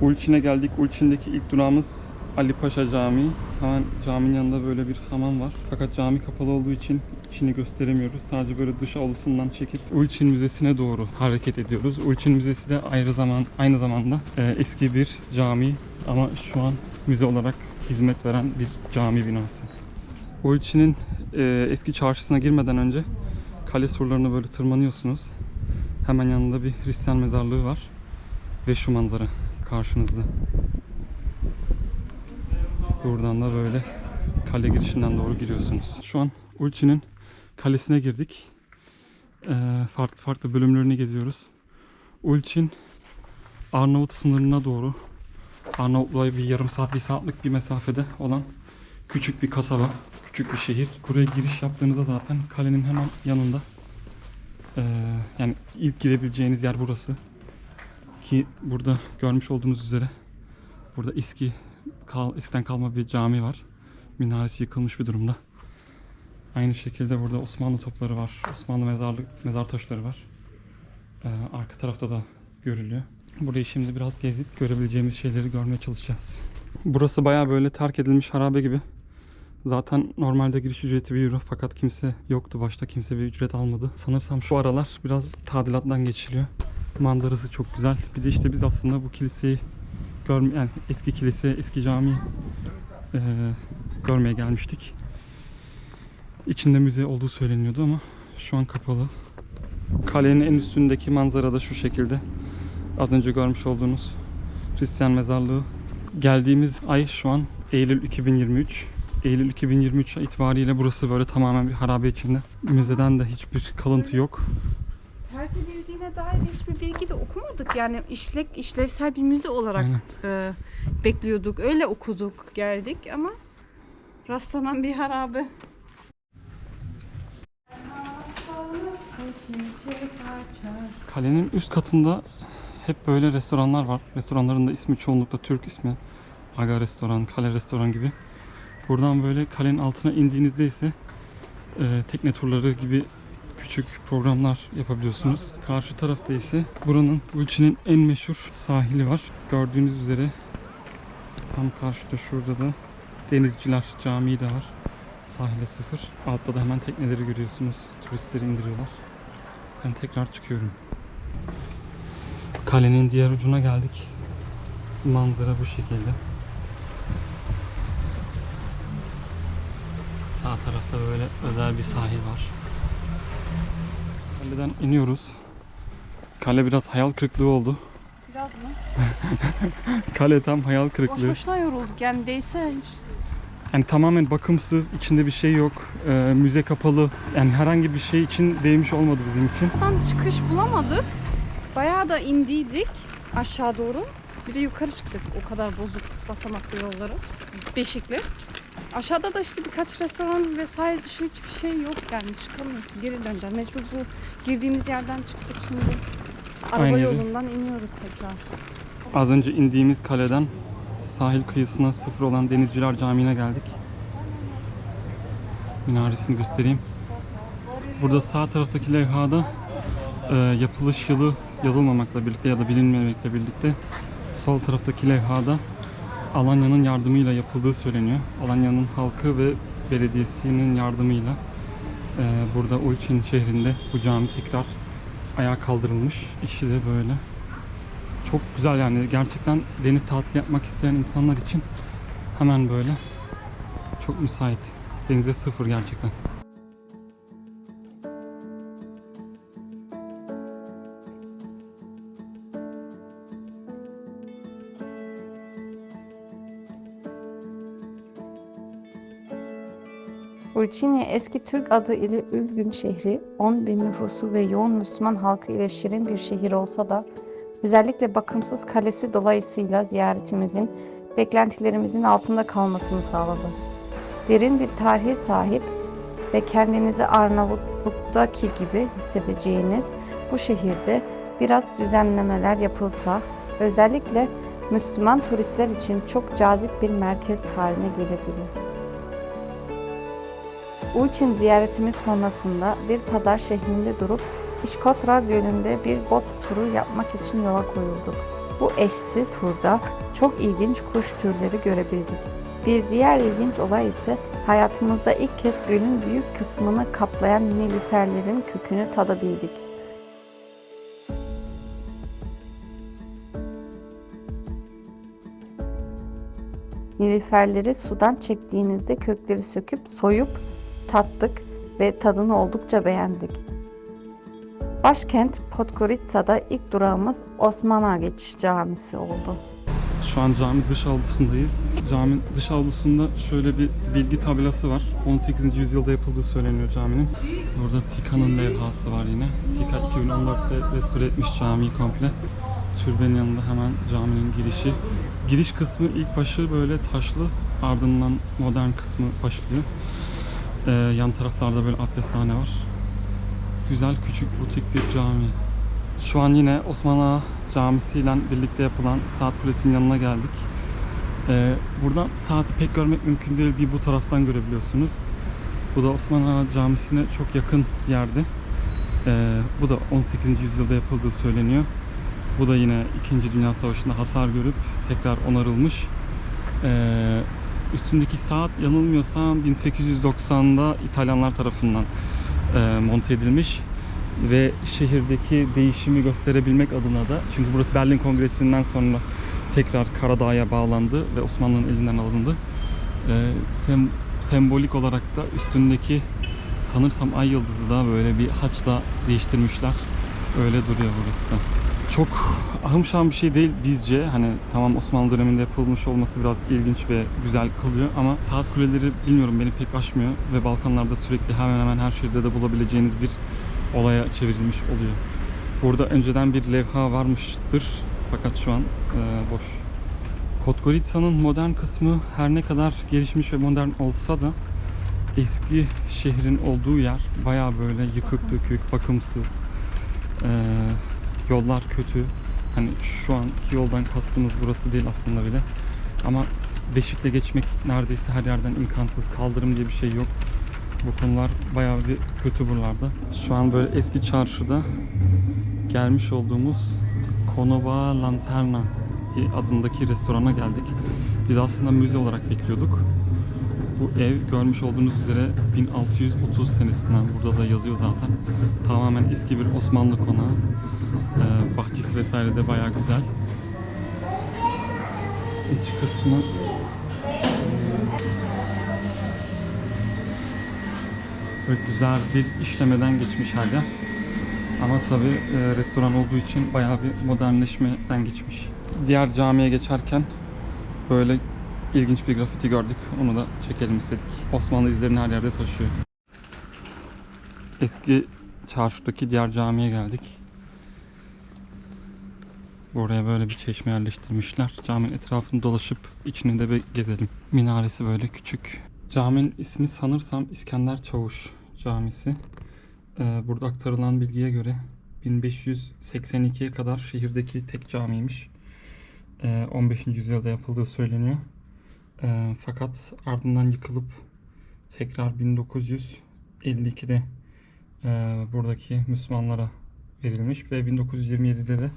Ulçin'e geldik. Ulçin'deki ilk durağımız Ali Paşa Camii. Hemen caminin yanında böyle bir hamam var. Fakat cami kapalı olduğu için içini gösteremiyoruz. Sadece böyle dış avlusundan çekip Ulçin Müzesi'ne doğru hareket ediyoruz. Ulçin Müzesi de ayrı zaman aynı zamanda e, eski bir cami ama şu an müze olarak hizmet veren bir cami binası. Ulçin'in e, eski çarşısına girmeden önce kale surlarına böyle tırmanıyorsunuz. Hemen yanında bir Hristiyan mezarlığı var. Ve şu manzara karşınızda. Buradan da böyle kale girişinden doğru giriyorsunuz. Şu an Ulçin'in kalesine girdik. Ee, farklı farklı bölümlerini geziyoruz. Ulçin Arnavut sınırına doğru Arnavutluğa bir yarım saat, bir saatlik bir mesafede olan küçük bir kasaba, küçük bir şehir. Buraya giriş yaptığınızda zaten kalenin hemen yanında. Ee, yani ilk girebileceğiniz yer burası. Ki burada görmüş olduğunuz üzere burada eski kal, eskiden kalma bir cami var. Minaresi yıkılmış bir durumda. Aynı şekilde burada Osmanlı topları var. Osmanlı mezarlık mezar taşları var. Ee, arka tarafta da görülüyor. Burayı şimdi biraz gezip görebileceğimiz şeyleri görmeye çalışacağız. Burası baya böyle terk edilmiş harabe gibi. Zaten normalde giriş ücreti 1 euro fakat kimse yoktu başta kimse bir ücret almadı. Sanırsam şu aralar biraz tadilattan geçiliyor. Manzarası çok güzel. Bir de işte biz aslında bu kiliseyi görme yani eski kilise, eski cami eee, görmeye gelmiştik. İçinde müze olduğu söyleniyordu ama şu an kapalı. Kalenin en üstündeki manzara da şu şekilde. Az önce görmüş olduğunuz Hristiyan mezarlığı. Geldiğimiz ay şu an Eylül 2023. Eylül 2023 itibariyle burası böyle tamamen bir harabe içinde. Müzeden de hiçbir kalıntı yok. Terk edildiğine dair hiçbir bilgi de okumadık. Yani işlek işlevsel bir müze olarak e, bekliyorduk. Öyle okuduk, geldik ama rastlanan bir harabe. Kalenin üst katında hep böyle restoranlar var. Restoranların da ismi çoğunlukla Türk ismi. Aga Restoran, Kale Restoran gibi. Buradan böyle kalenin altına indiğinizde ise e, tekne turları gibi küçük programlar yapabiliyorsunuz. Karşı tarafta ise buranın Ulçin'in en meşhur sahili var. Gördüğünüz üzere tam karşıda şurada da Denizciler Camii de var. Sahile sıfır. Altta da hemen tekneleri görüyorsunuz. Turistleri indiriyorlar. Ben tekrar çıkıyorum. Kalenin diğer ucuna geldik. Manzara bu şekilde. Sağ tarafta böyle özel bir sahil var. Kaleden iniyoruz. Kale biraz hayal kırıklığı oldu. Biraz mı? Kale tam hayal Boş kırıklığı. boşuna yorulduk. Yani değse hiç Yani tamamen bakımsız, içinde bir şey yok. Ee, müze kapalı. Yani herhangi bir şey için değmiş olmadı bizim için. Buradan çıkış bulamadık. Bayağı da indiydik aşağı doğru. Bir de yukarı çıktık. O kadar bozuk basamaklı yolları. Beşikli. Aşağıda da işte birkaç restoran vesaire dışı hiçbir şey yok yani çıkamıyorsun. Geri döneceğim. Mecbur bu girdiğimiz yerden çıktık şimdi. Araba Aynen. yolundan iniyoruz tekrar. Az önce indiğimiz kaleden sahil kıyısına sıfır olan Denizciler Camii'ne geldik. Minaresini göstereyim. Burada sağ taraftaki levhada e, yapılış yılı yazılmamakla birlikte ya da bilinmemekle birlikte sol taraftaki levhada Alanya'nın yardımıyla yapıldığı söyleniyor. Alanya'nın halkı ve belediyesinin yardımıyla e, burada Ulçin şehrinde bu cami tekrar ayağa kaldırılmış. İşi de böyle. Çok güzel yani gerçekten deniz tatili yapmak isteyen insanlar için hemen böyle çok müsait. Denize sıfır gerçekten. Urçini eski Türk adı ile Ülgün şehri, 10 bin nüfusu ve yoğun Müslüman halkı ile şirin bir şehir olsa da özellikle bakımsız kalesi dolayısıyla ziyaretimizin beklentilerimizin altında kalmasını sağladı. Derin bir tarihe sahip ve kendinizi Arnavutluk'taki gibi hissedeceğiniz bu şehirde biraz düzenlemeler yapılsa özellikle Müslüman turistler için çok cazip bir merkez haline gelebilir. Ulçin ziyaretimiz sonrasında bir pazar şehrinde durup İşkotra Gölü'nde bir bot turu yapmak için yola koyulduk. Bu eşsiz turda çok ilginç kuş türleri görebildik. Bir diğer ilginç olay ise hayatımızda ilk kez gölün büyük kısmını kaplayan nilüferlerin kökünü tadabildik. Nilüferleri sudan çektiğinizde kökleri söküp soyup tattık ve tadını oldukça beğendik. Başkent Podgorica'da ilk durağımız Osman Geçiş Camisi oldu. Şu an cami dış avlusundayız. Caminin dış avlusunda şöyle bir bilgi tabelası var. 18. yüzyılda yapıldığı söyleniyor caminin. Burada Tika'nın levhası var yine. Tika 2014'te restore etmiş camiyi komple. Türbenin yanında hemen caminin girişi. Giriş kısmı ilk başı böyle taşlı, ardından modern kısmı başlıyor. Ee, yan taraflarda böyle abdesthane var. Güzel küçük butik bir cami. Şu an yine Osman Ağa Camisi ile birlikte yapılan Saat Kulesi'nin yanına geldik. Ee, buradan saati pek görmek mümkün değil. Bir bu taraftan görebiliyorsunuz. Bu da Osman Ağa Camisi'ne çok yakın yerde. Ee, bu da 18. yüzyılda yapıldığı söyleniyor. Bu da yine 2. Dünya Savaşı'nda hasar görüp tekrar onarılmış. Ee, üstündeki saat yanılmıyorsam 1890'da İtalyanlar tarafından e, monte edilmiş ve şehirdeki değişimi gösterebilmek adına da çünkü burası Berlin Kongresi'nden sonra tekrar Karadağ'a bağlandı ve Osmanlı'nın elinden alındı. Ee, sem- sembolik olarak da üstündeki sanırsam ay yıldızı da böyle bir haçla değiştirmişler. Öyle duruyor burası da. Çok ahım bir şey değil bizce. Hani tamam Osmanlı döneminde yapılmış olması biraz ilginç ve güzel kılıyor ama saat kuleleri bilmiyorum beni pek aşmıyor ve Balkanlarda sürekli hemen hemen her şehirde de bulabileceğiniz bir olaya çevrilmiş oluyor. Burada önceden bir levha varmıştır fakat şu an e, boş. Podgorica'nın modern kısmı her ne kadar gelişmiş ve modern olsa da eski şehrin olduğu yer baya böyle yıkık dökük, bakımsız. E, yollar kötü. Hani şu anki yoldan kastımız burası değil aslında bile. Ama beşikle geçmek neredeyse her yerden imkansız. Kaldırım diye bir şey yok. Bu konular bayağı bir kötü buralarda. Şu an böyle eski çarşıda gelmiş olduğumuz Konova Lanterna adındaki restorana geldik. Biz aslında müze olarak bekliyorduk. Bu ev görmüş olduğunuz üzere 1630 senesinden burada da yazıyor zaten. Tamamen eski bir Osmanlı konağı. Ee, bahçesi vesaire de bayağı güzel. İç kısmı Böyle güzel bir işlemeden geçmiş her yer. Ama tabi restoran olduğu için bayağı bir modernleşmeden geçmiş. Diğer camiye geçerken böyle ilginç bir grafiti gördük. Onu da çekelim istedik. Osmanlı izlerini her yerde taşıyor. Eski çarşıdaki diğer camiye geldik. Buraya böyle bir çeşme yerleştirmişler. Caminin etrafını dolaşıp içini de bir gezelim. Minaresi böyle küçük. Caminin ismi sanırsam İskender Çavuş Camisi. Ee, burada aktarılan bilgiye göre 1582'ye kadar şehirdeki tek camiymiş. Ee, 15. yüzyılda yapıldığı söyleniyor. Ee, fakat ardından yıkılıp tekrar 1952'de e, buradaki Müslümanlara verilmiş ve 1927'de de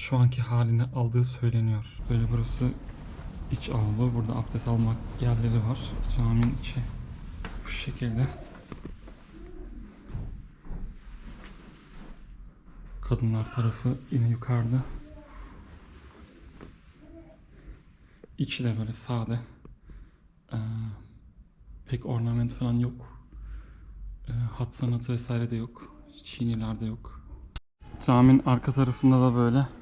şu anki halini aldığı söyleniyor. Böyle burası iç avlu. Burada abdest almak yerleri var. Caminin içi bu şekilde. Kadınlar tarafı yine yukarıda. İçi de böyle sade. Ee, pek ornament falan yok. Ee, hat sanatı vesaire de yok. Çiniler de yok. Caminin arka tarafında da böyle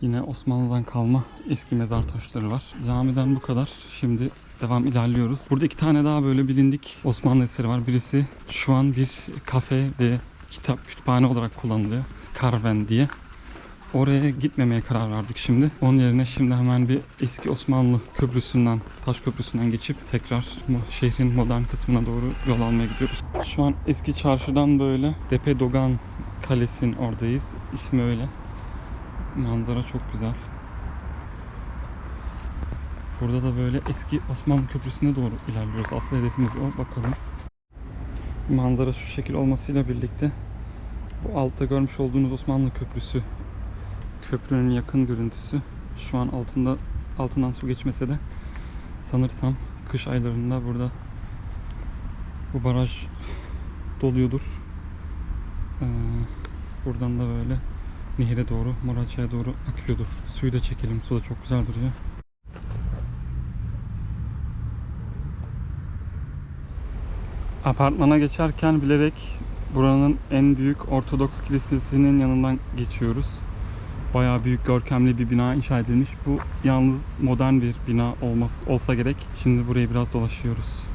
yine Osmanlı'dan kalma eski mezar taşları var. Camiden bu kadar. Şimdi devam ilerliyoruz. Burada iki tane daha böyle bilindik Osmanlı eseri var. Birisi şu an bir kafe ve kitap kütüphane olarak kullanılıyor. Karven diye. Oraya gitmemeye karar verdik şimdi. Onun yerine şimdi hemen bir eski Osmanlı köprüsünden, taş köprüsünden geçip tekrar şehrin modern kısmına doğru yol almaya gidiyoruz. Şu an eski çarşıdan böyle Depe Dogan Kalesi'nin oradayız. İsmi öyle. Manzara çok güzel. Burada da böyle eski Osmanlı Köprüsü'ne doğru ilerliyoruz. Asıl hedefimiz o. Bakalım. Manzara şu şekil olmasıyla birlikte bu altta görmüş olduğunuz Osmanlı Köprüsü köprünün yakın görüntüsü. Şu an altında altından su geçmese de sanırsam kış aylarında burada bu baraj doluyordur. Ee, buradan da böyle nehire doğru, Moraça'ya doğru akıyordur. Suyu da çekelim. Su da çok güzel duruyor. Apartmana geçerken bilerek buranın en büyük Ortodoks kilisesinin yanından geçiyoruz. Bayağı büyük görkemli bir bina inşa edilmiş. Bu yalnız modern bir bina olması olsa gerek. Şimdi burayı biraz dolaşıyoruz.